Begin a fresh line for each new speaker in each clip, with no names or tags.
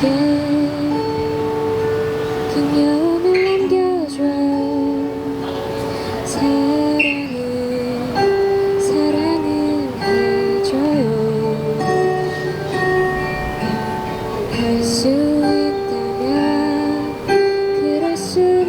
내게 그녀를 안겨줘. 사랑은 사랑은 해줘요. 할 수 있다면 그럴 수만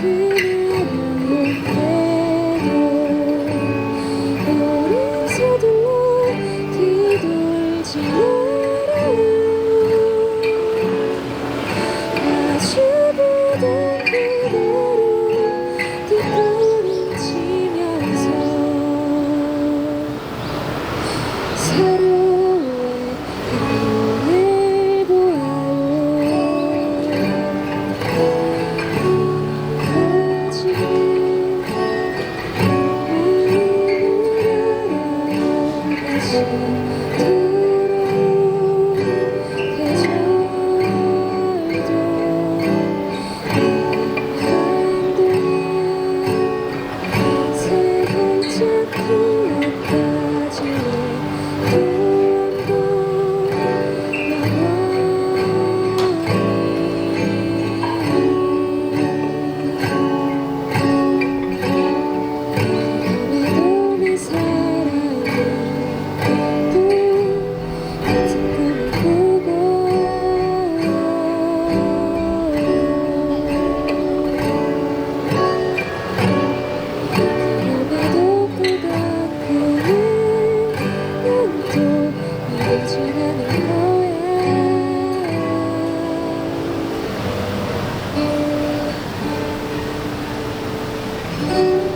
here. thank you.